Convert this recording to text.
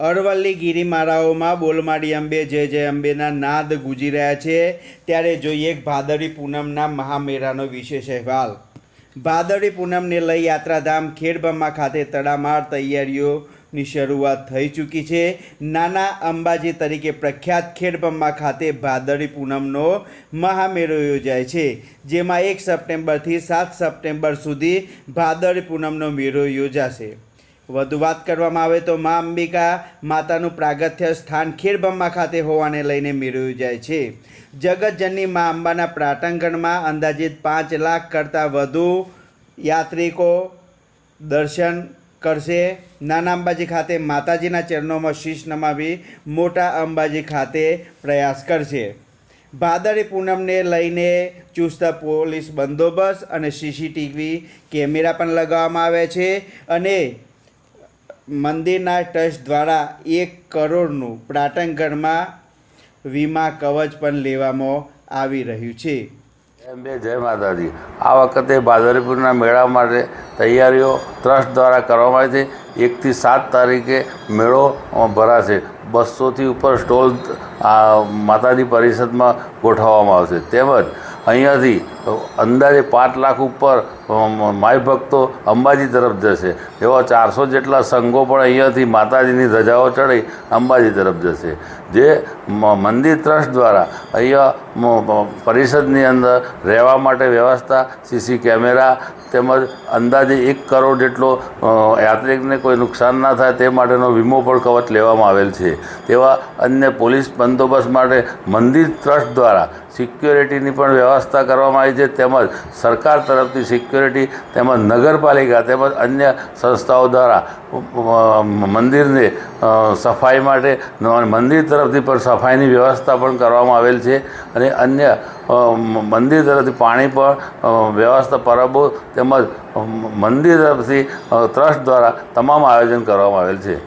અરવલ્લી ગિરિમાળાઓમાં બોલમાડી અંબે જય જય અંબેના નાદ ગુજી રહ્યા છે, ત્યારે જોઈએ ભાદરી પૂનમના મહામેળાનો વિશેષ અહેવાલ. ભાદરી પૂનમને લઈ યાત્રાધામ ખેડબમા ખાતે તડામાર તૈયારીઓની શરૂઆત થઈ ચૂકી છે. નાના અંબાજી તરીકે પ્રખ્યાત ખેડબમ્મા ખાતે ભાદરવી પૂનમનો મહામેળો યોજાય છે, જેમાં એક સપ્ટેમ્બરથી સાત સપ્ટેમ્બર સુધી ભાદરવી પૂનમનો મેળો યોજાશે. વધુ વાત કરવામાં આવે તો મા અંબિકા માતાનું પ્રાગત્ય સ્થાન ખીરબમ્મા ખાતે હોવાને લઈને મેળવ્યું જાય છે. જગતજનની મા અંબાના પ્રાટંગણમાં અંદાજિત પાંચ લાખ કરતાં વધુ યાત્રિકો દર્શન કરશે. નાના અંબાજી ખાતે માતાજીના ચરણોમાં શીશ નમાવી મોટા અંબાજી ખાતે પ્રયાસ કરશે. ભાદરી પૂનમને લઈને ચુસ્ત પોલીસ બંદોબસ્ત અને સીસીટીવી કેમેરા પણ લગાવવામાં આવે છે અને મંદિરના ટ્રસ્ટ દ્વારા એક કરોડનું પ્રાટંગણમાં વીમા કવચ પણ લેવામાં આવી રહ્યું છે. એમ બે, જય માતાજી. આ વખતે ભાદરપુરના મેળા માટે તૈયારીઓ ટ્રસ્ટ દ્વારા કરવામાં આવી છે. એકથી સાત તારીખે મેળો ભરાશે. બસોથી ઉપર સ્ટોલ આ માતાજી પરિષદમાં ગોઠવવામાં આવશે. તેમજ અહીંયાથી અંદાજે પાંચ લાખ ઉપર માય ભક્તો અંબાજી તરફ જશે. એવા ચારસો જેટલા સંઘો પણ અહીંયાથી માતાજીની ધજાઓ ચડી અંબાજી તરફ જશે. જે મંદિર ટ્રસ્ટ દ્વારા અહીંયા પરિષદની અંદર રહેવા માટે વ્યવસ્થા, સીસી કેમેરા તેમજ અંદાજે એક કરોડ જેટલો યાત્રિકને કોઈ નુકસાન ના થાય તે માટેનો વીમો પણ કવચ લેવામાં આવેલ છે. તેવા અન્ય પોલીસ બંદોબસ્ત માટે મંદિર ટ્રસ્ટ દ્વારા સિક્યોરિટીની પણ વ્યવસ્થા કરવામાં આવી છે. તેમજ સરકાર તરફથી સિક્યોરિટી તેમજ નગરપાલિકા તેમજ અન્ય સંસ્થાઓ દ્વારા મંદિરને સફાઈ માટે મંદિર તરફથી પણ સફાઈની વ્યવસ્થા પણ કરવામાં આવેલ છે અને અન્ય મંદિર તરફથી પાણી પણ વ્યવસ્થા પરબો તેમજ મંદિર તરફથી ટ્રસ્ટ દ્વારા તમામ આયોજન કરવામાં આવેલ છે.